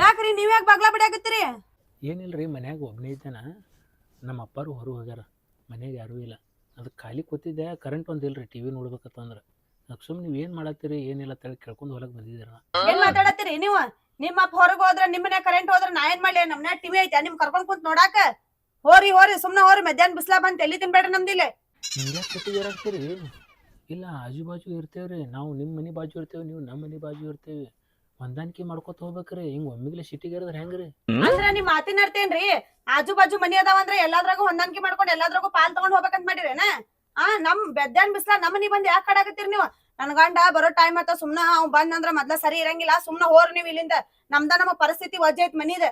ಯಾಕ್ರಿ ನೀವ್ ಯಾಕೆ ಬಗ್ಲಾ ಬಿಡಾಕತ್ತೀರಿ? ಏನಿಲ್ರಿ ಮನ್ಯಾಗ ಒಬ್ಬನೇ ಇದ್ದಾನ. ನಮ್ಮ ಅಪ್ಪಾರು ಹೊರ ಹೋಗ್ಯಾರ. ಮನ್ಯಾಗ ಯಾರೂ ಇಲ್ಲ. ಅದಕ್ಕೆ ಖಾಲಿ ಕೂತಿದ್ದೆ ಕರೆಂಟ್ ಒಂದಿಲ್ಲ ರೀ ಟಿವಿ ನೋಡ್ಬೇಕತ್ತಂದ್ರೆ. ಅದಕ್ಕೆ ಸುಮ್ಮನೆ ನೀವು ಏನು ಮಾಡತ್ತೀರಿ ಏನಿಲ್ಲ ತಳಿ ಕೇಳ್ಕೊಂಡು ಹೊಲಕ್ಕೆ ಬಂದಿದ್ದೀರ ಏನ್ ಮಾತಾಡತ್ತೀರಿ ನೀವು? ನಿಮ್ಮ ಅಪ್ಪ ಹೊರಗ್ ಹೋದ್ರ ನಿಮ್ಮನೆ ಕರೆಂಟ್ ಹೋದ್ರ ನಾ ಏನ್ ಮಾಡ್ಲಿ? ನಮ್ಮನೆ ಟಿವಿ ಐತೆ ನಿಮ್ ಕರ್ಕೊಂಡ್ ಕುಂತ್ ನೋಡಾಕ? ಹೋರಿ ಹೋರಿ ಸುಮ್ನ ಹೋರಿ ಮಧ್ಯಾಹ್ನ ಬಿಸ್ಲಾ ಬಂತ ಎಲ್ಲಿ ತಿನ್ಬೇಡ್ರಿ ನಮ್ದಿಲ್ಲ ಹಿಂಗೆ ಕೂತಿದ್ದೀರಾಗ್ತೀರಿ ಇಲ್ಲ ಆಜು ಬಾಜು ಇರ್ತೇವ್ರಿ. ನಾವು ನಿಮ್ಮ ಮನೆ ಬಾಜು ಇರ್ತೇವೆ ನೀವು ನಮ್ಮ ಮನೆ ಬಾಜು ಇರ್ತೇವಿ. ಹೊಂದಾಣಿಕೆ ಮಾಡ್ಕೊತ ಹೋಗ್ಬೇಕ್ರಿ. ಹಿಂಗ್ ಒಮ್ಮಿಗ್ಲೆ ಸಿಟಿಗೇರಿದ್ರೆ ಹೆಂಗ್ರಿ? ಅಂದ್ರ ನಿಮ್ ಮಾತಿನ ಅರ್ತೇನ್ರಿ ಆಜು ಬಾಜು ಮನಿ ಅದಾವ ಅಂದ್ರೆ ಎಲ್ಲಾದ್ರಾಗೂ ಹೊಂದಾಣಿಕೆ ಮಾಡ್ಕೊಂಡು ಎಲ್ಲಾದ್ರಾಗೂ ಪಾಲ್ ತಗೊಂಡ್ ಹೋಗ್ಬೇಕಂತ ಮಾಡಿರೇನ? ಆ ನಮ್ ಬೆದ್ದಾನ್ ಬಿಸ್ಲಾ ನಮ್ಮ ಮನಿ ಬಂದ್ ಯಾಕೆ ಕಡಾಕತ್ತೀರಿ ನೀವು? ನನ್ ಗಂಡ ಬರೋ ಟೈಮ್ ಆತ ಸುಮ್ನ ಅವ್ ಬಂದಂದ್ರ ಮೊದ್ಲ ಸರಿ ಇರಂಗಿಲ್ಲ. ಸುಮ್ನ ಹೋರ್ ನೀವ್ ಇಲ್ಲಿಂದ. ನಮ್ದ ನಮ್ಮ ಪರಿಸ್ಥಿತಿ ವಜ್ಜೆ ಐತ್ ಮನಿದ.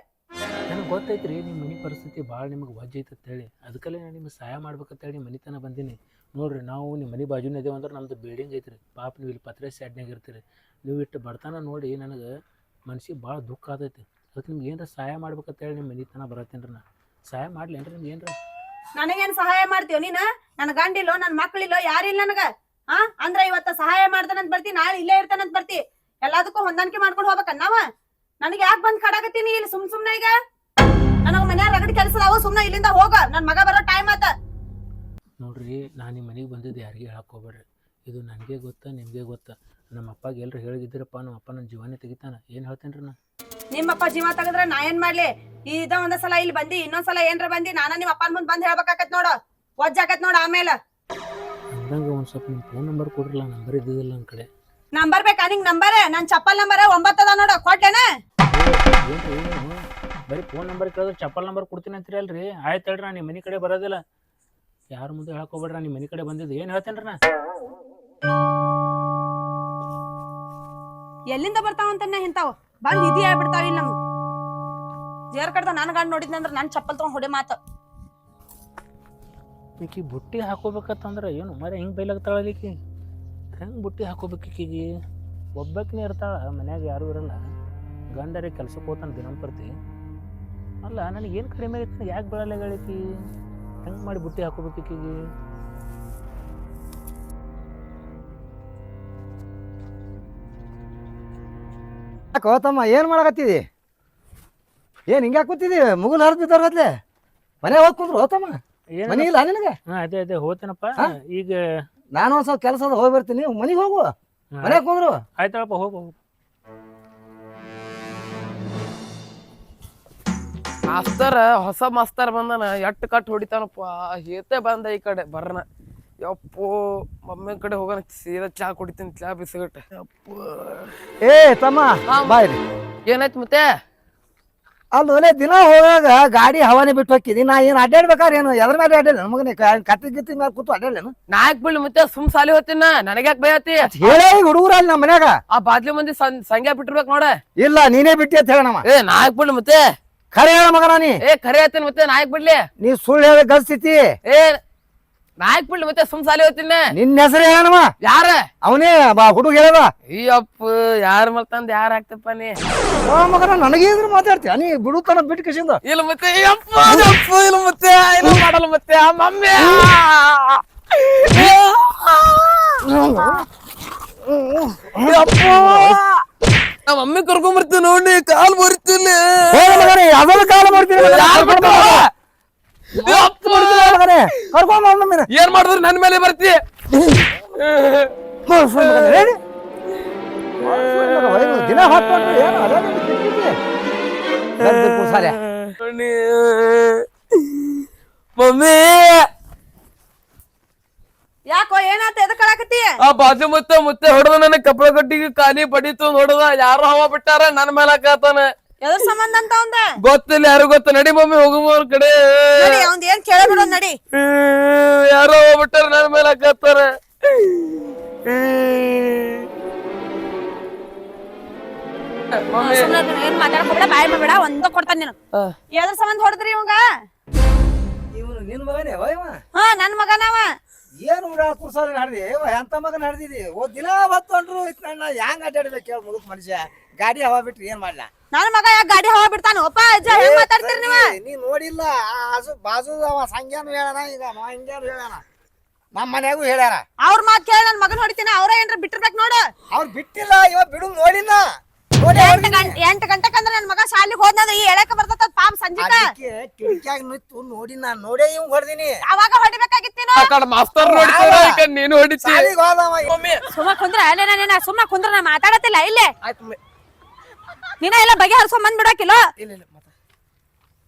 ನನಗೆ ಗೊತ್ತೈತ್ರಿ ನಿಮ್ಮ ಮನೆ ಪರಿಸ್ಥಿತಿ ಭಾಳ ನಿಮಗೆ ವಜ್ಜ ಐತೆ ಅಂತೇಳಿ ಅದಕ್ಕೆಲ್ಲ ನಾನು ನಿಮ್ಗೆ ಸಹಾಯ ಮಾಡ್ಬೇಕಂತೇಳಿ ಮನಿತನ ಬಂದೀನಿ. ನೋಡಿರಿ, ನಾವು ನಿಮ್ಮ ಮನೆ ಬಾಜುನೇ ಇದೇವೆ ಅಂದ್ರೆ ನಮ್ಮದು ಬಿಲ್ಡಿಂಗ್ ಐತ್ರಿ. ಪಾಪ ನೀವು ಇಲ್ಲಿ ಪತ್ರೆ ಸ್ಯಾಡ್ನಾಗ ಇರ್ತೀರಿ. ನೀವು ಇಟ್ಟು ಬಡತನ ನೋಡಿ ನನಗೆ ಮನ್ಸಿಗೆ ಭಾಳ ದುಃಖ ಆದೈತಿ ಅದಕ್ಕೆ ನಿಮ್ಗೆ ಏನಾರ ಸಹಾಯ ಮಾಡ್ಬೇಕಂತೇಳಿ ನಿಮ್ಮ ಮನೆತನ ಬರತ್ತೇನ್ರಿ ನಾ. ಸಹಾಯ ಮಾಡ್ಲಿ ಏನ್ರಿ ನಿಮ್ಗೆ ಏನ್ರ? ನನಗೇನು ಸಹಾಯ ಮಾಡ್ತೀವಿ ನೀನ? ನನ್ನ ಗಂಡಿಲ್ಲೋ ನನ್ನ ಮಕ್ಳಿಲ್ಲೋ, ಯಾರಿಲ್ಲ ನನಗೆ? ಹಾ ಅಂದ್ರೆ ಇವತ್ತ ಸಹಾಯ ಮಾಡ್ತಾನಂತ ಬರ್ತಿ, ನಾಳೆ ಇಲ್ಲೇ ಇರ್ತಾನಂತ ಬರ್ತಿ. ಎಲ್ಲದಕ್ಕೂ ಹೊಂದಾಣಿಕೆ ಮಾಡ್ಕೊಂಡು ಹೋಗ್ಬೇಕ ನಾವ? ನನಗೆ ಯಾಕೆ ಬಂದ್ ಕಡಾಕತ್ತೀನಿ ಇಲ್ಲಿ ಸುಮ್ ಸುಮ್ನೆ ಈಗ? ನನಗ ರಗಡ್ ಕೆಲಸ ಅದಾವು ಸುಮ್ಮನೆ ಇಲ್ಲಿಂದ ಹೋಗ. ನನ್ನ ಮಗ ಬರೋ ಟೈಮ್ ಆತ. ನೋಡ್ರಿ ನಾನು ನಿಮ್ಮ ಮನೆಗೆ ಬಂದಿದ್ದು ಯಾರಿಗೆ ಹೇಳಕ್ಕೆ ಹೋಗ್ಬೇಡ್ರಿ. ಇದು ನನಗೆ ಗೊತ್ತಾ ನಿಮಗೆ ಗೊತ್ತಾ. ನಮ್ಮ ಅಪ್ಪಗೆ ಎಲ್ಲರೂ ಹೇಳಿದ್ರಪ್ಪ ನಮ್ಮ ಅಪ್ಪ ನನ್ನ ಜೀವನೇ ತೆಗಿತಾನ. ಏನು ಹೇಳ್ತೇನೆ ರೀ ನಾ ನಿಮ್ಮಪ್ಪ ಜೀವ ತೆಗೆದ್ರೆ ನಾ ಏನ್ ಮಾಡ್ಲಿ? ಇದ ಒಂದ ಸಲ ಇಲ್ಲಿ ಬಂದಿ ಇನ್ನೊಂದ್ಸಲ ಏನ್ರ ಬಂದಿ ನಾನ ನಿಮ್ಮ ಅಪ್ಪನ ಮುಂದೆ ಬಂದು ಹೇಳ್ಬೇಕಾಕತ್ ನೋಡು. ಒಜ್ಜಾಕತ್ ನೋಡು ಆಮೇಲೆ. ಅಂದಂಗ ಒಂದು ಸ್ವಲ್ಪ ನಿಮ್ಮ ಫೋನ್ ನಂಬರ್ ಕೊಡ್ರಲ್ಲ ನಂಬರ್ ಇದ್ದಿದ್ದಿಲ್ಲ ನನ್ನ ಕಡೆ. ನಂಬರ್ ಬೇಕಾ ನಿಂಗ್ ನಂಬರ್? ನನ್ ಚಪ್ಪಲ್ ನಂಬರ್ ಒಂಬತ್ತದ ನೋಡು ಏನು? ಬರೀ ಫೋನ್ ನಂಬರ್ ಕೇಳಿದ್ರೆ ಚಪ್ಪಲ್ ನಂಬರ್ ಕೊಡ್ತೀನಿ ಅಂತೀರಿ ಅಲ್ರಿ? ಆಯ್ತು ಹೇಳ್ರಿ ನಾನು ನಿಮ್ಮ ಮನೆ ಕಡೆ ಬರೋದಿಲ್ಲ. ಯಾರ ಮುಂದೆ ಹೇಳ್ಕೊಬೇಡ್ರ ನಿಮ್ಮ ಮನೆ ಕಡೆ ಬಂದಿದ್ದು. ಏನು ಹೇಳ್ತೇನ್ರಿ ನಾ? ಎಲ್ಲಿಂದ ಬರ್ತಾವ ಅಂತ ಇಂತಾವ್ ಬಂದ್ ಇದಿ ಆಗ್ಬಿಡ್ತಾವ ಇಲ್ಲಿ ನಮ್ಗೆ. ಜೇರ್ ಕಡ್ದ ನನ್ ಗಂಡ್ ನೋಡಿದ್ನಂದ್ರ ನನ್ ಚಪ್ಪಲ್ ತಗೊಂಡ್ ಹೊಡೆ ಮಾತು. ಈಕಿ ಬುಟ್ಟಿ ಹಾಕೋಬೇಕತ್ತಂದ್ರೆ ಏನು? ಮರ ಹಿಂಗೆ ಬೈಲಾಗ್ತಾಳ ಈಕಿ? ಹೆಂಗೆ ಬುಟ್ಟಿ ಹಾಕೋಬೇಕು ಈಕಿಗೆ? ಒಬ್ಬಾಕಿನೇ ಇರ್ತಾಳ ಮನ್ಯಾಗ ಯಾರೂ ಇರಲ್ಲ. ಗಂಡರಿಗೆ ಕೆಲ್ಸಕ್ಕೆ ಹೋತಾನ ದಿನಂಪ್ರತಿ. ಅಲ್ಲ ನನಗೆ ಏನು ಕಡಿಮೆ ಐತಿ ಯಾಕೆ ಬೆಳಲೆಗಳೈತಿ ಹೆಂಗೆ ಮಾಡಿ ಬುಟ್ಟಿ ಹಾಕೋಬೇಕು ಈಕಿಗೆ? ಯಾಕೋ ತಮ್ಮ ಏನು ಮಾಡಕತ್ತಿದಿ? ಏನು ಹಿಂಗೆ ಕೂತಿದಿ? ಮುಗುಲ್ ಹರಿದು ಬಿದ್ದವ್ರತ್ಲೆ ಮನೆ ಹೋಗಿ ಕುಂದ್ರು ಹೋತಮ್ಮ ಮನೆ ಇಲ್ಲ ನಿನಗೆ? ಹಾಂ ಅದೇ ಅದೇ ಹೋತೇನಪ್ಪ. ಈಗ ನಾನು ಒಂದು ಸ್ವಲ್ಪ ಕೆಲಸ ಅದ ಹೋಗಿ ಬರ್ತೀನಿ ಮನೆಗೆ ಹೋಗು. ಮನೆ ಕುಂದ್ರು. ಆಯ್ತಳಪ್ಪ ಹೋಗು ಹೋಗು. ಮಾಸ್ತರ್ ಹೊಸ ಮಾಸ್ತರ್ ಬಂದನ ಎಟ್ಟು ಕಟ್ ಹೊಡಿತಾನಪ್ಪ ಹೇತೆ ಬಂದ ಈ ಕಡೆ ಬರನ. ಯಪ್ಪು ಮಮ್ಮಿ ಕಡೆ ಹೋಗೋಣ ಸೀದಾ ಚಾ ಕುಡಿತೀನಿ ಚಾ ಬಿಸಿಗಟ್ಟ. ಏ ತಮ್ಮ ಬಾಯ್ರಿ ಏನಾಯ್ತು ಮತ್ತೆ? ಅಲ್ಲೇ ದಿನ ಹೋಗಾಗ ಗಾಡಿ ಹವಾನೆ ಬಿಟ್ಟು ಹೋಗಿದ್ದೀನಿ ನಾ ಏನು ಅಡ್ಡಾಡ್ಬೇಕಾದ್ರೆ ಏನು? ಎದ್ರ ಮೇಲೆ ಅಡ್ಡಾಡ ನಮಗೆ ಕತ್ತಿ ಗಿತ್ತಿ ಮೇಲೆ ಕೂತು ಅಡ್ಡಾಡ್ಲೇನು ನಾಲ್ಕು ಬೀಳ್ ಮತ್ತೆ? ಸುಮ್ ಸಾಲಿ ಹೋತಿನ ನನಗ್ಯಾಕ್ ಬೈಯತಿ ಹೇಳೇ ಹೇಳಿ ಹುಡುಗರು ಅಲ್ಲಿ ನಮ್ಮ ಮನ್ಯಾಗ. ಆ ಬಾದ್ಲಿ ಮಂದಿ ಸಂಗ್ಯಾ ಬಿಟ್ಟಿರ್ಬೇಕು ನೋಡ. ಇಲ್ಲ ನೀನೇ ಬಿಟ್ಟಿ ಅಂತ ಹೇಳಣಮ್ಮ ಏ ನಾಲ್ಕು ಬೀಳ್ ಮತ್ತೆ? ಖರೆ ಹೇಳ ಮಗನ ನೀ. ಏ ಖರೆ ಆಯ್ತೀನಿ ಮತ್ತೆ ನಾಯಕ್ ಬಿಡ್ಲಿ. ನೀ ಸುಳ್ಳು ಹೇಳ ಗಲ್ಸಿತಿ ಏ ನಾಯಕ್ ಬಿಡ್ಲಿ ಮತ್ತೆ ಸುಮ್ ಸಾಲಿ ಹೋಗ್ತೀನಿ ನಿನ್ನ ಹೆಸರು ಹೇಳಮ್ಮ. ಯಾರ? ಅವನೇ ಬಾ ಹುಡುಗ ಹೇಳದ ಅಪ್ಪ ಯಾರ ಮಲ್ತಂದ್ ಯಾರ ಆಗ್ತಪ್ಪ ನೀ? ಓ ಮಗನ ನನಗೆ ಇದ್ರು ಮಾತಾಡ್ತೀಯ? ನೀ ಬಿಡುತ್ತಾನ ಬಿಟ್ಟು ಕಿಶಿಂದ ಇಲ್ಲ ಮತ್ತೆ ಯಪ್ಪ ಯಪ್ಪ ಇಲ್ಲ ಮತ್ತೆ ಇಲ್ಲ ಮಾಡಲ್ಲ ಮತ್ತೆ ಆ ಮಮ್ಮಿ. ಯಪ್ಪ ನಮ್ಮ ಮಮ್ಮಿ ಕರ್ಕೊಂಡ್ ಬರ್ತೀನಿ ನೋಡಿ ಕಾಲ್ ಬರ್ತಿಲ್ಲ ಅದನ್ನ ಕಾಲ ಮಾಡ್ತೀನಿ ಕರ್ಕೊಂಡ್ ಬಿಡ್ತಾವ? ಬಾ. ಯಪ್ಪ ಬಿಡ್ತೀನಿ ಮಗನೇ. ಕರ್ಕೊಂಡ್ ಬಾ ಮಮ್ಮೀನ. ಏನ್ ಮಾಡಿದ್ರು ನನ್ ಮೇಲೆ ಬರ್ತಿ ದಿನ ಏನು ಅದೇ ಮಮ್ಮಿ ಯಾಕೋ ಏನಾತ ಎದಕ್ ಕಳಾಕತ್ತಿ ಆ ಬಾಜು ಮತ್ತೆ ಮತ್ತೆ ಹೊಡೆದ ನನ್ನ ಕಪ್ಪಳ ಕಟ್ಟಿಗೆ ಕಾಲಿ ಬಡಿತು ನೋಡದ ಯಾರು ಹವಾ ಬಿಟ್ಟಾರ ನನ್ ಮೇಲೆ ಹಾಕತಾನ. ಎದ್ರ ಸಂಬಂಧ ಅಂತ ಅವಂದ? ಗೊತ್ತಿಲ್ಲ ಯಾರು ಗೊತ್ತ? ನಡಿ ಮಮ್ಮಿ ಹೋಗುವ ಅವ್ರ ಕಡೆ. ನಡಿ ಅವಂದ್ ಏನ್ ಕೇಳಬಿಡೋ ನಡಿ. ಯಾರೋ ಹವಾ ಬಿಟ್ಟಾರ ನನ್ ಮೇಲೆ ಹಾಕತಾರ. ಏನ್ ಮಾತಾಡ್ಕೋಬೇಡ ಬಾಯ್ ಮಾಡ್ಬೇಡ ಒಂದ ಕೊಡ್ತಾನ ನೀನು. ಎದ್ರ ಸಂಬಂಧ ಹೊಡೆದ್ರಿ ಇವಂಗ? ಇವ್ನು ನಿನ್ ಮಗನೇ ಓ ಇವ? ಹಾ ನನ್ ಮಗನವ. ಏನು ಊರ ಕುರ್ಸಾಲಿ ನಡ್ದಿ? ಎಂತ ಮಗ ನಡ್ದಿದಿ? ಓ ದಿನ ಹೊತ್ತೊಂಡ್ರು ಅಣ್ಣ ಹೆಂಗ್ ಅಡ್ಡಾಡ್ಬೇಕು ಹೇಳ ಮುದುಕ್ ಮನುಷ್ಯ. ಗಾಡಿ ಹವಾ ಬಿಟ್ರಿ ಏನ್ ಮಾಡ್ಲಾ? ನನ್ ಮಗ ಯಾಕೆ ಗಾಡಿ ಹವಾ ಬಿಡ್ತಾನ? ಒಪ್ಪ ಅಜ್ಜ ಹೆಂಗ್ ಮಾತಾಡ್ತೀರಿ ನೀವ? ನೀ ನೋಡಿಲ್ಲ ಆಜು ಬಾಜು ಅವ ಸಂಗ್ಯಾನು ಹೇಳಣ ಈಗ ಅವ ಹಿಂಗ್ಯಾನು ಹೇಳಣ ನಮ್ಮ ಮನ್ಯಾಗೂ ಹೇಳ್ಯಾರ. ಅವ್ರ ಮಾತ್ ಕೇಳಿ ನನ್ ಮಗನ್ ಹೊಡಿತೀನಿ? ಅವ್ರ ಏನ್ರ ಬಿಟ್ಟಿರ್ಬೇಕು ನೋಡು. ಅವ್ರ ಬಿಟ್ಟಿಲ್ಲ ಇವ ಬಿಡು ನೋಡಿಲ್ಲ. ನೋಡಿ ಎಂಟ್ ಗಂಟೆ ಎಂಟ್ ಗಂಟೆಕ್ ಅಂದ್ರೆ ನನ್ ಮಗ ಶಾಲಿಗ್ ಹೋದ್ನದ ಈ ಎಳಕ ಬರ್ತದ ಪಾಪ ಸಂಜಿಕ. ಅದಕ್ಕೆ ಕಿಟಕಿಯಾಗ ನಿಂತು ನೋಡಿ ನಾ ನೋಡೇ ಇವ್ ಹೊಡ್ದಿನಿ. ಅವಾಗ ಹೊಡಿಬೇಕಾಗಿತ್ತೇನೋ ಕಡೆ ಮಾಸ್ತರ್ ನೋಡ್ತಾರ ಈ ಕಡೆ ನೀನು ಹೊಡಿತಿ. ಶಾಲಿಗ್ ಹೋದವ ಮಮ್ಮಿ ಸುಮ್ಮ ಕುಂದ್ರ ಅಲ್ಲೇ ನೀನ ಸುಮ್ಮ ಕುಂದ್ರ ನಾ ಮಾತಾಡತಿಲ್ಲ ಇಲ್ಲೇ. ಆಯ್ತು ಮಮ್ಮಿ ನೀನ ಎಲ್ಲ ಬಗೆ ಹರ್ಸ್ಕೊಂಡ್ ಬಂದ್ ಬಿಡಾಕಿಲ್ಲ ಇಲ್ಲ ಇಲ್ಲ ಮಾತಾಡ್.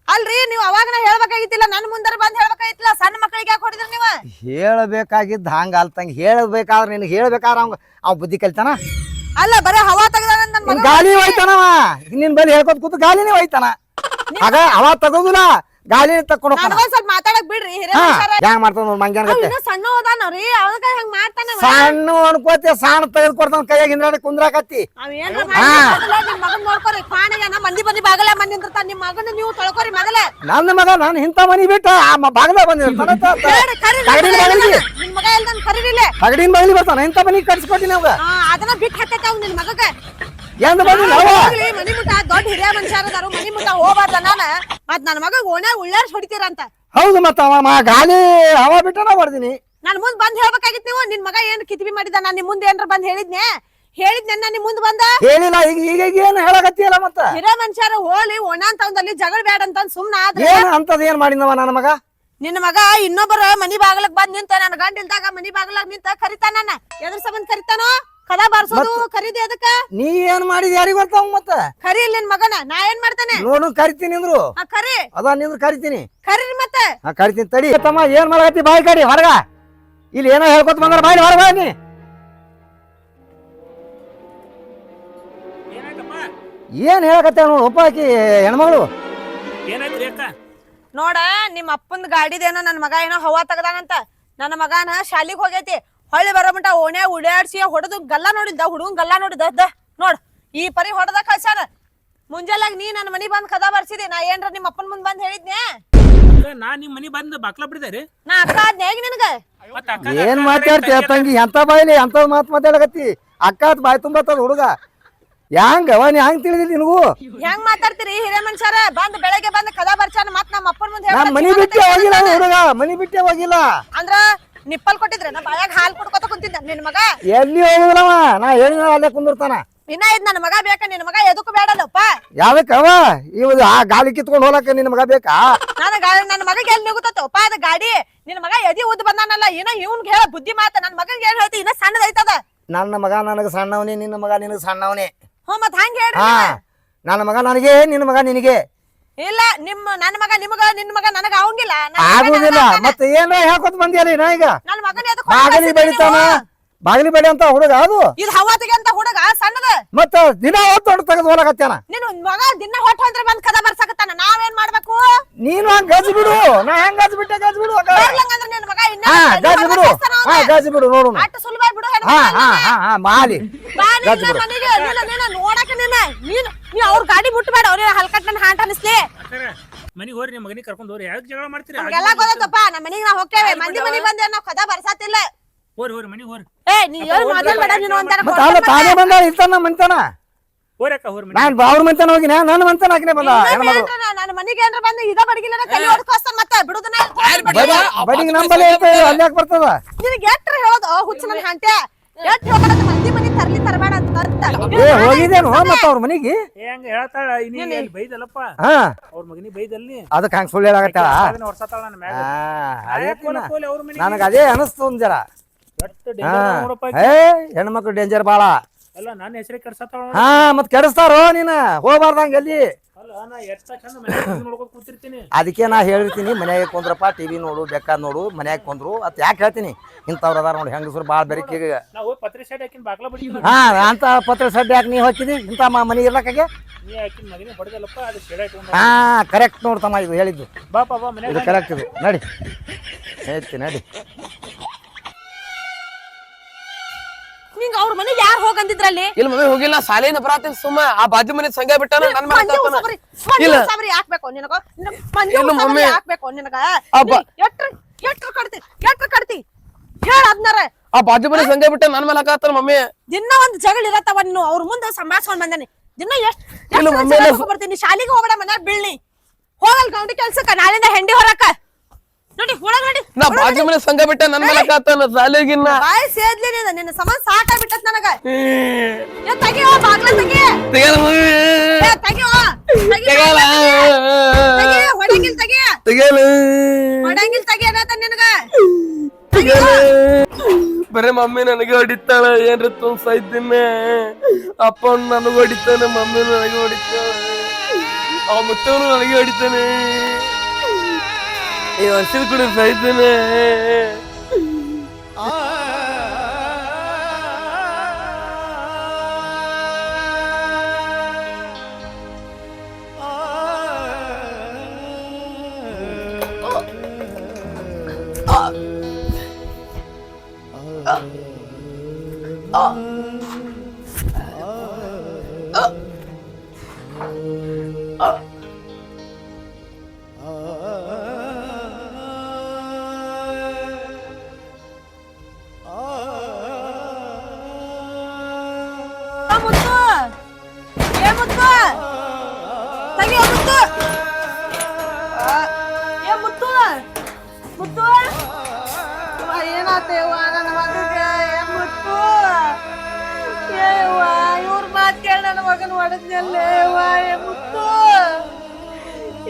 ಅಲ್ರಿ ನೀವು ಅವಾಗ ನಾ ಹೇಳ್ಬೇಕಾಗಿತ್ತಿಲ್ಲ ನನ್ ಮುಂದರ ಬಂದ್ ಹೇಳ್ಬೇಕಾಗಿತ್ತಿಲ್ಲ ಸಣ್ಣ ಮಕ್ಕಳಿಗೆ ಯಾಕೆ ಹೊಡಿದ್ರಿ ನೀವ? ಹೇಳಬೇಕಾಗಿದ್ದ ಹಂಗ ಅಲ್ತಂಗ ಹೇಳ್ಬೇಕಾದ್ರೆ ನಿನಗೆ ಹೇಳ್ಬೇಕಾದ್ರೆ ಅವಂಗ ಅವ್ ಬುದ್ಧಿ ಕಲಿತಾನ? ಅಲ್ಲ ಬರೇ ಹವಾ ತೆಗ್ದಾನ ನನ್ ಗಾಲಿ ಹೋಯ್ತಾನವ. ನಿನ್ ಬಳಿ ಹೇಳ್ಕೊತ ಕೂತು ಗಾಲಿನೇ ಹೋಯ್ತಾನ. ಆಗ ಅವ ತಗೋದಿಲ್ಲ ಗಾಲಿ ತಕೊಂಡು ನನಗೊಂದ್ ಸ್ವಲ್ಪ ಮಾತಾಡಕ್ ಬಿಡ್ರಿ ಮನುಷ್ಯರ. ಹ್ಯಾಂಗ ಮಾಡ್ತಾನ ನೋಡ್ ಮಂಗ್ಯಾನ್ ಅವ್ ಗತ್ತೆ ಇನ್ನೂ ಸಣ್ಣ ಹೋದಾನವ್ರಿ ಹೆಂಗ್ ಮಾಡ್ತಾನ ಅವ. ಸಣ್ಣ ಅನ್ಕೋತಿ ಸಣ್ಣ ತೆಗೆದು ಕೊಡ್ತಾನ ಕೈಯಾಗ ಹಿಂದ್ರಾಡಿ ಕುಂದ್ರಾಕತ್ತಿ. ಅವ್ ಏನ್ರ ಮಾಡಿ ನಿಮ್ ಮಗನ್ ನೋಡ್ಕೊರಿ ಪಾಣಿಗೆ ನಾ ಮಂದಿ ಬಂದಿ ಬಾಗಲ ಮಂದಿ ನಿಮ್ ಮಗನ ನೀವು ತೊಳ್ಕೊರಿ ಮೊದಲ ನನ್ನ ಮಗ ನಾನು ಇಂಥ ಮನಿ ಬಿಟ್ಟ ಆ ಮ- ಬಾಗಲ ಬಂದಿರ್ತಾನ ಕರೀರಿ, ತಗಡಿನ ಮಗ? ನಿಮ್ ತಗಡಿನ ಬಾಗಿಲಿ ಬರ್ತಾನ ಇಂಥ ಮನಿ ಕಟ್ಸ್ಕೊಟ್ಟಿನಿ ನಾವ್ ಅದನ್ನ ಬಿಟ್ಟು ಹಾಕತ್ತ ಅವ್ನ್ ನಿನ್ ಮಗಗ ಎಂದ ಬಂದಿಲ್ಲ ಅವ ಹೋಗ್ಲಿ, ಮನಿ ಮುಟ್ಟ ದೊಡ್ಡ ಹಿರಿಯ ಮನುಷ್ಯರದಾರು ಮನಿ ಮುಟ್ಟ ಹೋಗ್ಬಾರ್ದ ನಾನ ಮತ್ ನನ್ ಮಗ ಓಣ್ಯಾಗ ಉಳ್ಳಾರ್ಸ್ ಹೊಡಿತೀರಂತ. ಹೌದು ಮತ್ತ ಅವ ಮ- ಗಾಲಿ ಹವ ಬಿಟ್ಟನ ಬರ್ದಿನಿ ನನ್ ಮುಂದ್ ಬಂದ್ ಹೇಳ್ಬೇಕಾಗಿತ್ ನೀವು. ನಿನ್ ಮಗ ಏನ್ ಕಿತ್ಬಿ ಮಾಡಿದ? ನಾನ್ ನಿಮ್ ಮುಂದೆ ಏನ್ರ ಬಂದ್ ಹೇಳಿದ್ನೆ? ಹೇಳಿದ್ನೆ ನಾನ್ ನಿಮ್ ಮುಂದ್ ಬಂದ? ಹೇಳಿಲ್ಲ ಈಗ ಈಗ ಈಗ ಏನು ಹೇಳಕತ್ತಿಯಲ್ಲ ಮತ್ತ? ಹಿರಿಯ ಮನುಷ್ಯರ ಹೋಲಿ ಒಣ ಅಂತ ಒಂದಲ್ಲಿ ಜಗಳ ಬೇಡ ಅಂತ ಸುಮ್ನ ಆದ್ರೆ ಏನು ಅಂತದ್ ಏನ್ ಮಾಡಿನವ ನನ್ನ ಮಗ? ನಿನ್ನ ಮಗ ಇನ್ನೊಬ್ಬರ ಮನಿ ಬಾಗಲಕ್ ಬಂದ್ ನಿಂತ ನನ್ ಗಂಡ ಇಲ್ದಾಗ ಮನಿ ಬಾಗಲಾಗ ನಿಂತ ಕರಿತಾನ ಎದ್ರ ಸಂಬಂಧ ಕರಿತಾನೋ? ಕದ ಬರ್ಸೋದು ಕರೀದೆ ಅದಕ್ಕ? ನೀ ಏನ್ ಮಾಡಿದ ಯಾರಿಗ್ ಬರ್ತಾವ ಮತ್ತ? ಕರಿ ಇಲ್ಲ ಮಗನ ನಾ ಏನ್ ಮಾಡ್ತಾನೆ? ನೋಡು ಕರಿತೀನಿ ಅಂದ್ರು. ಆ ಕರಿ. ಅದ ನಿಂದ್ರು ಕರಿತೀನಿ. ಖರಿ ಮತ್ತೆ. ಹಾ ಕರಿತೀನಿ ತಡಿ. ತಮ್ಮ ಏನ್ ಮಾಡಕತ್ತಿ ಬಾಯಿ ಕಡಿ ಹೊರಗ? ಇಲ್ಲಿ ಏನೋ ಹೇಳ್ಕೊತ ಬಂದ್ರ ಬಾಯಿ ಹೊರಗ ನೀ. ಏನ್ ಹೇಳಕತ್ತ ನೋಡು ಒಪ್ಪಾಕಿ ಆಕಿ ಹೆಣ್ಮಗಳು. ನೋಡ ನಿಮ್ ಅಪ್ಪನ್ ಗಾಡಿದೇನೋ ನನ್ ಮಗ ಏನೋ ಹವಾ ತೆಗ್ದಾನಂತ. ನನ್ನ ಮಗನ ಶಾಲಿಗ್ ಹೋಗೈತಿ. ಹೊಳ್ಳಿ ಬರೋ ಮಟ ಓಣ್ಯಾಗ ಉಡಾಡ್ಸಿ ಹೊಡೆದು ಗಲ್ಲ ನೋಡಿದ್ದ ಹುಡುಗನ್ ಗಲ್ಲ ನೋಡಿದ್ದ ದ ನೋಡ್. ಈ ಪರಿ ಹೊಡೆದ ಕಳ್ಸ್ಯಾನ. ಮುಂಜಾಲಾಗ ನೀ ನನ್ನ ಮನಿ ಬಂದ್ ಕದ ಬರ್ಸಿದಿ ನಾ ಏನ್ರ ನಿಮ್ಮ ಅಪ್ಪನ ಮುಂದ್ ಬಂದ್ ಹೇಳಿದ್ನೆ ಅಕ್ಕ, ನಾ ನಿಮ್ ಮನಿ ಬಂದ್ ಬಾಕ್ಲ ಬಿಡಿದೆ ರೀ. ನಾ ಅಕ್ಕ ಹೇಗ್ ನಿನಗ? ಏನ್ ಮಾತಾಡ್ತಿ ತಂಗಿ ಎಂತ ಬಾಯ್ಲಿ ಎಂತ ಮಾತ್ ಮಾತಾಡಕತ್ತಿ? ಅಕ್ಕ ಬಾಯ್ ಬಾಯಿ ತುಂಬತ್ತದ ಹುಡುಗ. ಹ್ಯಾಂಗ ಅವನ್ ಹ್ಯಾಂಗ ತಿಳಿದಿ ನಿನಗೂ? ಹೆಂಗ್ ಮಾತಾಡ್ತೀರಿ ಹಿರೇ ಮನುಷ್ಯರ? ಬಂದ್ ಬೆಳಗ್ಗೆ ಬಂದ್ ಕದ ಬರ್ಸಾನ ಮತ್ ನಮ್ಮ ಅಪ್ಪನ ಮುಂದೆ ಮನಿ ಬಿಟ್ಟೆ ಹೋಗಿಲ್ಲ ಹುಡುಗ ಮನಿ ಬಿಟ್ಟೆ ಹೋಗಿಲ್ಲ. ಅಂದ್ರ ನಿಪ್ಪಲ್ ಕೊಟ್ಟಿದ್ರೆ ನಾ ಬಾಯಾಗ ಹಾಲ್ ಕುಡ್ಕೋತ ಕುಂತಿದ್ದ. ನಿನ್ ಮಗ? ಎಲ್ಲಿ ಹೋಗುದಿಲ್ಲವ? ನಾ ಹೇಳಿದ ಅಲ್ಲೇ ಕುಂದಿರ್ತಾನ. ಇನ್ನ ಇದ್ ನನ್ ಮಗ ಬೇಕ? ನಿನ್ ಮಗ ಎದಕ್ಕೂ ಬೇಡಲ್ಲಪ್ಪ ಯಾವಕ್ಕವ ಇವ್ ಆ ಗಾಳಿ ಕಿತ್ಕೊಂಡು ಹೋಲಕ್ಕ ನಿನ್ ಮಗ ಬೇಕಾ? ನನ್ ಗಾಡಿ ನನ್ನ ಮಗಗೆ ಎಲ್ಲಿ ನಿಗುತ್ತಪ್ಪ ಅದ ಗಾಡಿ. ನಿನ್ ಮಗ ಎದಿ ಉದ್ದ ಬಂದಾನಲ್ಲ ಏನ ಇವ್ನ್ಗೆ ಹೇಳ ಬುದ್ಧಿ ಮಾತ ನನ್ ಮಗ ಏನ್ ಹೇಳ್ತಿ? ಇನ್ನ ಸಣ್ಣದೈತದ. ನನ್ನ ಮಗ ನನಗ ಸಣ್ಣವನೇ ನಿನ್ನ ಮಗ ನಿನಗ ಸಣ್ಣವನೇ. ಹ್ಞೂ ಮತ್ ಹಂಗ ಹೇಳ್ರಿ ಹಾ. ನನ್ನ ಮಗ ನನಗೆ ನಿನ್ನ ಮಗ ನಿನಗೆ. ಇಲ್ಲ ನಿಮ್ಮ ನನ್ನ ಮಗ ನಿಮಗ ನಿನ್ ಮಗ ನನಗ ಅವಂಗಿಲ್ಲ ಆಗುದಿಲ್ಲ. ಮತ್ತೆ ಏನ ಹೇಳ್ಕೊತ ಬಂದಿಯಲ್ಲ ನಾ ಈಗ? ನನ್ ಮಗನ ಬಾಗಲಿ ಬೆಳಿತಾನ? ಬಾಗಿಲಿ ಬೆಳಿ ಅಂತ ಹುಡುಗ ಅದು? ಇದು ಹವಾತಿಗೆ ಅಂತ ಹುಡುಗ ಸಣ್ಣದ. ಮತ್ತ ದಿನ ಹೊತ್ತು ಹೊಟ್ಟು ತೆಗೆದು ಹೋಲಕತ್ಯಾನ ನಿನ್ ಮಗ ದಿನ ಹೊಟ್ಟು ಅಂದ್ರೆ ಬಂದ್ ಕದ ಬರ್ಸಕತ್ತಾನ? ನಾವೇನ್ ಮಾಡ್ಬೇಕು? ನೀನು ಹಂಗ ಗಜ್ ಬಿಡು. ನಾ ಹೆಂಗ್ ಗಜ್ ಬಿಟ್ಟೆ ಗಜ್ ಬಿಡು ಅಕ್ಕ. ಬರ್ಲಂಗಂದ್ರ ನಿನ್ ಮಗ ಇನ್ನ ಗಜ್ ಬಿಡು. ಹಾ? ಗಜ್ ಬಿಡು ನೋಡು. ಅಷ್ಟ್ ಸುಲಭ ಬಿಡು ಹಾ ಹಾ ಹಾ ಮಾಲಿ. ನೋಡಕ್ಕೆ ಗಜ್ ನಿನ್ನ ಬಿಡು. ಮನೆಗೆ. ನೀನ ನೀನು ನೋಡಕ ನೀನ. ನೀನ್ ನೀ ಅವ್ರ ಗಾಡಿ ಮುಟ್ಬೇಡ ಅವ್ರ ಹಲ್ಕಟ್ ನನ್ನ ಹಾಂಟ ಅನಿಸ್ಲಿ? ಮನಿಗೆ ಹೋರಿ ನಿಮ್ಮ ಮಗನಿಗೆ ಕರ್ಕೊಂಡು ಹೋರಿ. ಯಾಕೆ ಜಗಳ ಮಾಡ್ತೀರಿ? ಎಲ್ಲ ಗೊತ್ತಪ್ಪ ನಮ್ಮ ಮನಿಗೆ ನಾ ಹೋಗ್ತೇವೆ. ಮಂದಿ ಮನಿ ಬಂದೆ ನಾವ್ ಕದ ಬರ್ಸಾತಿಲ್ಲ. ಹೋರಿ ಹೋರಿ ಮನಿ ಹೋರಿ. ಏ ನೀ ಏನ್ ಮೊದಲ್ ಬೇಡ ನೀನು ಒಂದರ ತಾನೆ ತಾನೇ ಬಂದ ಇರ್ತಾನ ಮಂತಾನ ಹೋರಿ ಅಕ್ಕ ಹೋರಿ ಮನಿ ನಾನು ಅವ್ರ ಮಂತನ ಹೋಗಿನ ನಾನು ಮಂತಾನ ಹಾಕಿನೇ ಬಂದ ನಾನು ನನ್ನ ಮನೆಗೆ ಏನ್ರ ಬಂದು ಇದ ಬಡಗಿಲ್ಲ ಕೈ ಹೊಡ್ಕೋಸ್ತಾನ ಮತ್ತೆ ಬಿಡುದನ ಬಡಿ ಬಡಿಗೆ ನಂಬಲ್ಲಿ ಐತೆ ಅಲ್ಲಿ ಯಾಕೆ ಬರ್ತದ? ನಿನಗೆ ಎಟ್ರ ಹೇಳೋದು? ಹುಚ್ಚ ನನ್ನ ಹಂಟೆ ಎಟ್ ಹೇಳೋದು ಮಂದಿ ಮನಿ ತರ್ಲಿ ತರಬೇಡ ಅಂತ ಅಂತ. ಏ ಹೋಗಿದ್ದೇನು? ಮತ್ತ ಅವ್ರ ಮನಿಗೆ? ಏ ಹಂಗ ಹೇಳ್ತಾಳ ಬೈದಲ್ಲಪ್ಪ? ಹಾ. ಅವ್ರ ಮಗನಿ ಬೈದಲ್ಲಿ. ಅದಕ್ಕೆ ಹಂಗ ಸುಳ್ಳು ಹೇಳಾಕತ್ತಾಳ? ಹೊರ್ಸತ್ತಾಳ ನನ್ನ ಮ್ಯಾಗ. ಆ, ಅದೇ ತಿನ್ನ. ಅವ್ರ ಮನಿಗೆ. ನನಗ ಅದೇ ಅನಸ್ತು ಒಂದ್ ಜರ. ಎಷ್ಟು danger ಅದಾವ ನೋಡಪ್ಪ ಆಕಿ. ಏ ಹೆಣ್ಮಕ್ಳು ಡೇಂಜರ್ ಬಾಳ. ಅಲ್ಲ ನನ್ನ ಹೆಸರೇ ಕೆಡ್ಸತ್ತಾಳ ನೋಡು. ಹಾ ಮತ್ ಕೆಡಿಸ್ತಾರೋ ನೀನ? ಹೋಗ್ಬಾರ್ದಂಗ ಎಲ್ಲಿ ಅಲ್ಲ. ಅದಕ್ಕೆ ನಾ ಹೇಳಿರ್ತೀನಿ ಮನ್ಯಾಗ ಕುಂದ್ರಪ್ಪ ಟಿವಿ ನೋಡು ಬೇಕಾದ್ ನೋಡು ಮನ್ಯಾಗ ಕುಂದ್ರು. ಅತ್ ಯಾಕೆ ಹೇಳ್ತೀನಿ? ಇಂಥವ್ರು ಅದಾರ ನೋಡಿ ಹೆಂಗಸರು ಭಾಳ ಬೆರಕಿಗ ಹಾಂ ಅಂತ ಪತ್ರ ಸಡ್ಡೆ ಯಾಕೆ ನೀ ಹಾಕಿದಿ? ಇಂಥ ಮನೆ ಇರ್ಲಕ್ಕಾಗೆ? ಹಾ ಕರೆಕ್ಟ್ ನೋಡ್ತಮ್ಮ ಇದು ಹೇಳಿದ್ದು. ಇದು ಕರೆಕ್ಟ್ ಇದು. ನಡಿ. ಹೇಳ್ತೀನಿ ನಡಿ. ನಿಂಗ ಅವ್ರ ಮನೆಗೆ ಯಾರು ಹೋಗಂದಿದ್ರಲ್ಲಿ? ಇಲ್ಲ ಮಮ್ಮಿ ಹೋಗಿಲ್ಲ. ಸಾಲೇನ ಬರಾತೀನಿ ಸುಮ್ಮ. ಆ ಬಾಜು ಮನೆ ಸಂಘ ಬಿಟ್ಟಾನ ನನ್ನ ಮನೆ ಮಂದಿ ಇಲ್ಲ. ಉಸಾಬರಿ ಹಾಕ್ಬೇಕು ನಿನಗ. ಉಸಾಬರಿ ಮಮ್ಮಿ. ಹಾಕ್ಬೇಕು ನಿನಗ. ಅಬ್ಬ. ಎಟ್ರ ಎಟ್ರ ಕಡ್ತಿ ಎಟ್ರ ಕಡ್ತಿ ಆ ಬಾಜು ಮನೆ ಸಂಘ ಬಿಟ್ಟ ನನ್ ಮೇಲೆ ಹಾಕತ್ತಾನ ಮಮ್ಮಿ. ದಿನ ಒಂದ್ ಜಗಳ ಇರತ್ತವ ನೀನು. ಅವ್ರ ಮುಂದೆ ಸಂಭಾಷಣೆ ಬಂದಾನೆ. ದಿನ ಎಷ್ಟ್ ಇಲ್ಲ, ಮಮ್ಮಿ ಬರ್ತೀನಿ? ಶಾಲಿಗೆ ಹೋಗಬೇಡ ಮನೆ ಬೀಳ್ನಿ. ಹೋಗಲ್ ಗೌಂಡಿ ಕೆಲ್ಸಕ್ಕ ನಾಳಿಂದ ಹೆಂಡಿ ಹೊರಕ. ನೋಡಿ ಒಳಗ್ ನೋಡಿ. ನಾ ಬಾಜು ಮನೆ ಸಂಘ ಬಿಟ್ಟ ನನ್ ಮೇಲೆ ಸಾಲಿಗಿನ್ನ. ಬಾಯಿ ಸೇದ್ಲಿ ನೀನು ನಿನ್ನ ಸಮಾನ ಬಿಟ್ಟತ್ ನನಗ. ಏ ತೆಗಿಯೋ ಬಾಗ್ಲ ತೆಗಿ. ತೆಗೆಯಲ್ಲ. ಮಮ್ಮಿ ಏ ತೆಗಿಯೋ ತೆಗಿ ತೆಗೆಯಲ್ಲ. ತೆಗಿ. ಹೊಡಂಗಿಲ್ ತೆಗಿ. ತೆಗೆಯಲ್ಲ. ಹೊಡಂಗಿಲ್ ತೆಗಿ ಅನ್ನತ ನಿನಗ. ಬರೇ ಮಮ್ಮಿ ನನಗೆ ಹೊಡಿತಾಳ ಏನ್ರ ತುಂಬ್ಸ ಇದ್ದೀನಿ. ಅಪ್ಪ ನನಗೆ ಹೊಡಿತಾನೆ ಮಮ್ಮಿ ನನಗೆ ಹೊಡಿತಾಳೆ. ಅವ ಮುತ್ತವನು ನನಗೆ ಹೊಡಿತಾನೆ. ಈ ವರ್ಷದ ಕೂಡ ಸಾಯ್ತಾನೆ ಆ ನನ್ನ ಮಗನ ಹೊಡೆದ್ನಲ್ಲ ಏವ್ವ ಏ ಮುತ್ತು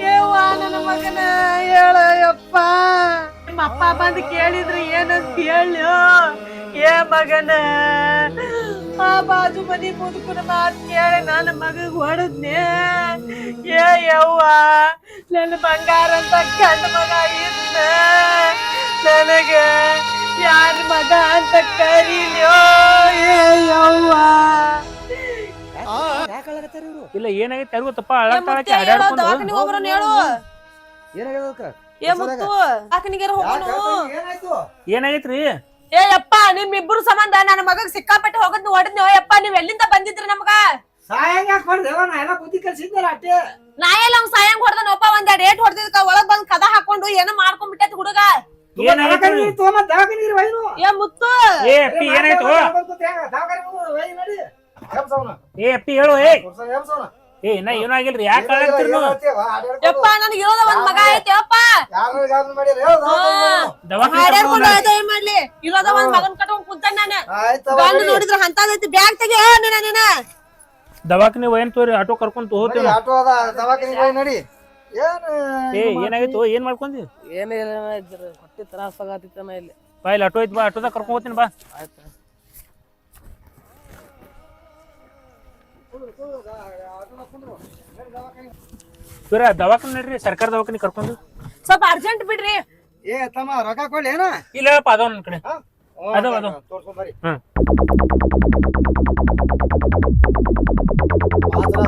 ಏವ್ವ ನನ್ನ ಮಗನ ಹೇಳ ಯಪ್ಪ ನಿಮ್ಮ ಅಪ್ಪ ಬಂದು ಕೇಳಿದ್ರು ಏನಂತ ಹೇಳು ಏ ಮಗನ ಆ ಬಾಜು ಮನಿ ಮುದುಕನ ಮಾತ್ ಕೇಳಿ ನನ್ನ ಮಗಗ್ ಹೊಡೆದ್ನೆ ಏ ಯವ್ವ ನನ್ನ ಬಂಗಾರ ಅಂತ ಗಂಡ ಮಗ ಇದ್ದ ನನಗ ಯಾರ ಮಗ ಅಂತ ಕರೀಲ್ಯೋ ಏ ಯವ್ವ ಇಲ್ಲ ಏನಾಗೈತೆ ಯಾರಿಗೂ ತಪ್ಪ? ಏ ಅಳತಾಳಕ್ಕೆ ಹೇಳು. ಏನಾಗ್ಯದ ಏ ಮುತ್ತು ದವಾಖಾನಿಗೆ ಏನಾಯ್ತು? ಏನಾಗೈತ್ರಿ? ಏ ಯಪ್ಪ ನಿಮ್ಮಿಬ್ರು ಸಂಬಂಧ ನನ್ನ ಮಗಗ್ ಸಿಕ್ಕಾಪಟ್ಟೆ ಹೋಗದ್ ಹೊಡೆದ್ ಯಪ್ಪ ನೀವ್ ಎಲ್ಲಿಂದ ಬಂದಿದ್ರಿ ನಮಗ? ಸಾಯಂಗ್ ಯಾಕೆ ನಾ ಎಲ್ಲ ಬುದ್ಧಿ ಕಲ್ಸಿದ್ನಲ್ಲ ಅಟ್ಟೆ. ನಾ ಎಲ್ಲ ಅವ್ನ್ ಸಾಯಂಗ್ ಹೊಡೆದನಪ್ಪ ಒಂದ್ ಡೇಟ್ ಹೊಡೆದಿದ್ಕ ಒಳಗ್ ಬಂದ್ ಕದ ಹಾಕೊಂಡು ಏನೋ ಮಾಡ್ಕೊಂಡ್ಬಿಟ್ಟೈತಿ ಹುಡುಗ. ಏನಾಗೈತ್ರಿ? ವೈನು. ಏ ಮುತ್ತು. ಏ ಅಪ್ಪಿ ಏನಾಯ್ತು? ದವಾಖಾನೆ ನಡಿ. ಏ ಅಪ್ಪಿ ಹೇಳು ಏ. ಏ ಇನ್ನ ಏನೂ ಆಗಿಲ್ರಿ ಯಾಕೆ ನೀವು ಯಪ್ಪ ನನಗೆ ಇರೋದ ಒಂದ್ ಮಗ ಐತಿ ಯಪ್ಪ. ಯಾರು ಯಾರು ಮಾಡಿರಿ? ಹೇಳು ದವಾಖಾನೆ ಹಾಡ್ಯಾಡ್ಕೊಂಡು ಹೋಯ್ತ ಏನ್ ಮಾಡ್ಲಿ ಇರೋದ ಒಂದ್ ಮಗನ್ ಕಟ್ಕೊಂಡ್ ಕುಂತಾನ ನಾನು. ಗಂಡ ನೋಡಿದ್ರ ಹಂತದೈತಿ ಬ್ಯಾಗ್ ತೆಗಿ ನೀನ ನೀನ. ದವಾಖಾನೆ ಏನ್ ತೋರಿ ಆಟೋ ಕರ್ಕೊಂಡ್ ಹೋಗ್ತೇವೆ ಆಟೋ ಅದ ದವಾಖಾನೆ ವೈ ನಡಿ. ಏನು ಏ ಏನಾಯ್ತು? ಏನ್ ಮಾಡ್ಕೊಂಡಿ ಏನಿಲ್ಲ ಹೊಟ್ಟೆ ತ್ರಾಸ ಆಗತ್ತಿತ್ತನ ಇಲ್ಲಿ. ಬಾ ಇಲ್ಲಿ ಆಟೋ ಐತಿ ಬಾ ಆಟೋದಾಗ ಕರ್ಕೊಂಡ್ ಹೋಗ್ತೀನಿ ಬಾ. ಆಯ್ತು. ಸರ ದವಾಖಾನೆ ನಡ್ರಿ ಸರ್ಕಾರ ದವಾಖಾನೆ ಕರ್ಕೊಂಡು. ಸ್ವಲ್ಪ ಅರ್ಜೆಂಟ್ ಬಿಡ್ರಿ. ಏ ತಮ್ಮ ರೊಕ್ಕ ಕೊಡ್ಲಿ ಏನ? ಇಲ್ಲಪ್ಪ ಅದಾವ ನನ್ನ ಕಡೆ. ಅದಾವ ಅದಾವ. ತೋರ್ಸ್ಕೊಂಬರಿ ಹ್ಮ್. ಹೌದಾ?